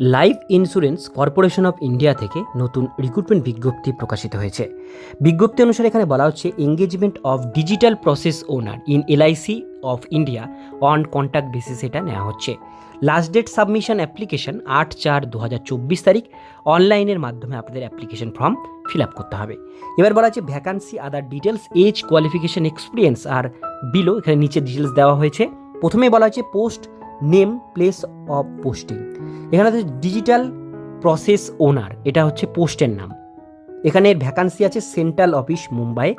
Life insurance corporation of India থেকে নতুন recruitment বিজ্ঞপ্তি প্রকাশিত হয়েছে। বিজ্ঞপ্তি অনুসারে এখানে বলা হচ্ছে engagement of digital process owner in LIC of India on contract basis এটা নেওয়া হচ্ছে। লাস্ট ডেট সাবমিশন অ্যাপ্লিকেশন আট চার দু হাজার চব্বিশ তারিখ। অনলাইনের মাধ্যমে আপনাদের অ্যাপ্লিকেশন ফর্ম ফিল আপ করতে হবে। এবার বলা হচ্ছে vacancy other details age qualification experience আর বিলো এখানে নিচে ডিটেলস দেওয়া হয়েছে। প্রথমেই বলা হচ্ছে post name place of posting এখানে হচ্ছে ডিজিটাল প্রসেস ওনার এটা হচ্ছে পোস্টের নাম। এখানে ভ্যাকান্সি আছে সেন্ট্রাল অফিস মুম্বাই।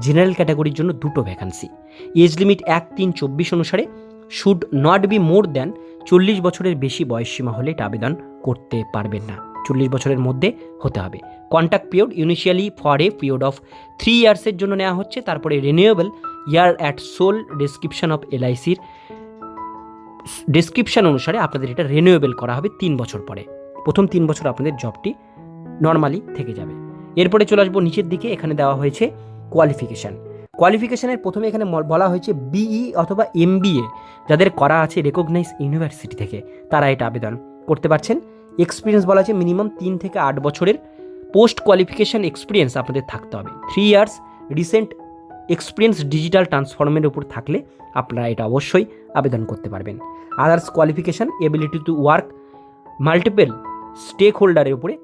জেনারেল ক্যাটাগরির জন্য দুটো ভ্যাকান্সি এজ লিমিট এক, তিন, চব্বিশ অনুসারে। Should not be more than চল্লিশ বছরের বেশি বয়সসীমা হলে এটা আবেদন করতে পারবেন না। চল্লিশ বছরের মধ্যে হতে হবে। Contract period initially for a period of three ইয়ার্সের জন্য নেওয়া হচ্ছে। তারপরে renewable year at sole description of এলআইসির description অনুসারে আপনাদের এটা রিনিউয়েবল করা হবে তিন বছর পরে। প্রথম তিন বছর আপনাদের জবটি নর্মালি থেকে যাবে। এরপরে চলে আসব নিচের দিকে, এখানে দেওয়া হয়েছে কোয়ালিফিকেশান কোয়ালিফিকেশানের প্রথমে এখানে বলা হয়েছে বিই অথবা এমবিএ যাদের করা আছে রেকগনাইজ ইউনিভার্সিটি থেকে, তারা এটা আবেদন করতে পারছেন। এক্সপিরিয়েন্স বলা আছে মিনিমাম তিন থেকে আট বছরের। পোস্ট কোয়ালিফিকেশান এক্সপিরিয়েন্স আপনাদের থাকতে হবে। Three years recent experience digital ট্রান্সফর্মের উপর থাকলে আপনারা এটা অবশ্যই আবেদন করতে পারবেন। Others qualification ability to work multiple stake হোল্ডারের উপরে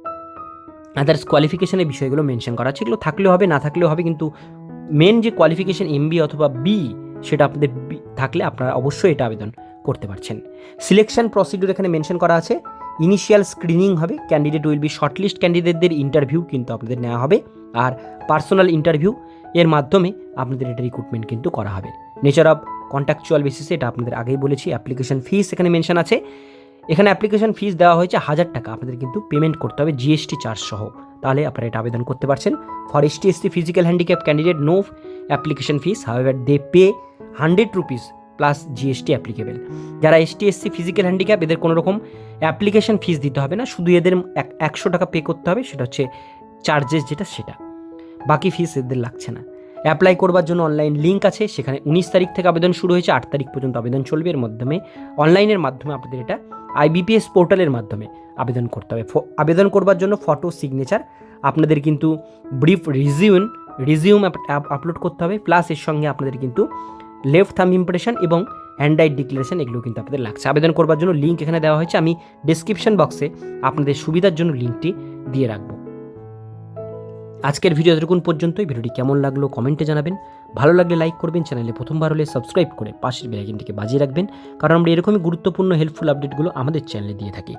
আদার্স কোয়ালিফিকেশানের বিষয়গুলো মেনশন করা আছে। এগুলো থাকলেও হবে, না থাকলেও হবে, কিন্তু মেন যে কোয়ালিফিকেশান এমবি অথবা বি সেটা আপনাদের থাকলে আপনারা অবশ্যই এটা আবেদন করতে পারছেন। সিলেকশন প্রসিডিউর এখানে মেনশন করা আছে। ইনিশিয়াল স্ক্রিনিং হবে ক্যান্ডিডেট উইল বি শর্টলিস্ট ক্যান্ডিডেটদের ইন্টারভিউ কিন্তু আপনাদের নেওয়া হবে। আর পার্সোনাল ইন্টারভিউ এর মাধ্যমে আপনাদের এটা রিক্রুটমেন্ট কিন্তু করা হবে। নেচার অফ কন্ট্রাকচুয়াল বেসিসে এটা আপনাদের আগেই বলেছি অ্যাপ্লিকেশন ফিস এখানে মেনশন আছে। এখানে অ্যাপ্লিকেশন ফিস দেওয়া হয়েছে হাজার টাকা, আপনাদের কিন্তু পেমেন্ট করতে হবে জিএসটি চার্জ সহ। তাহলে আপনারা এটা আবেদন করতে পারছেন। For S T S T physical handicap candidate no application fees however they pay hundred rupees plus GST applicable যারা S T S C physical handicap এদের কোনো রকম অ্যাপ্লিকেশন ফিস দিতে হবে না, শুধু এদের এক- একশো টাকা পে করতে হবে, সেটা হচ্ছে চার্জেস যেটা সেটা। বাকি ফিস এদের লাগছে না। অ্যাপ্লাই করবার জন্য অনলাইন লিঙ্ক আছে, সেখানে উনিশ তারিখ থেকে আবেদন শুরু হয়েছে, আট তারিখ পর্যন্ত আবেদন চলবে। এর মাধ্যমে অনলাইনের মাধ্যমে আপনাদের এটা আইবিপিএস পোর্টালের মাধ্যমে আবেদন করতে হবে। আবেদন করবার জন্য ফটো সিগনেচার আপনাদের কিন্তু ব্রিফ রিজিউন রিজিউম আপলোড করতে হবে। প্লাস এর সঙ্গে আপনাদের কিন্তু লেফট থাম ইমপ্রেশন এবং হ্যান্ডরাইট ডিক্লারেশন এগুলো কিন্তু আপনাদের লাগছে। আবেদন করবার জন্য লিঙ্ক এখানে দেওয়া হয়েছে। আমি ডিসক্রিপশন বক্সে আপনাদের সুবিধার জন্য লিঙ্কটি দিয়ে রাখব। আজকের ভিডিও এতটুকুন পর্যন্তই। ভিডিওটি কেমন লাগল কমেন্টে জানাবেন। ভালো লাগলে লাইক করবেন, চ্যানেলে প্রথমবার হলে সাবস্ক্রাইব করে পাশের বেলাইকিনটিকে বাজিয়ে রাখবেন। কারণ আমরা এরকমই গুরুত্বপূর্ণ হেল্পফুল আপডেটগুলো আমাদের চ্যানেলে দিয়ে থাকি।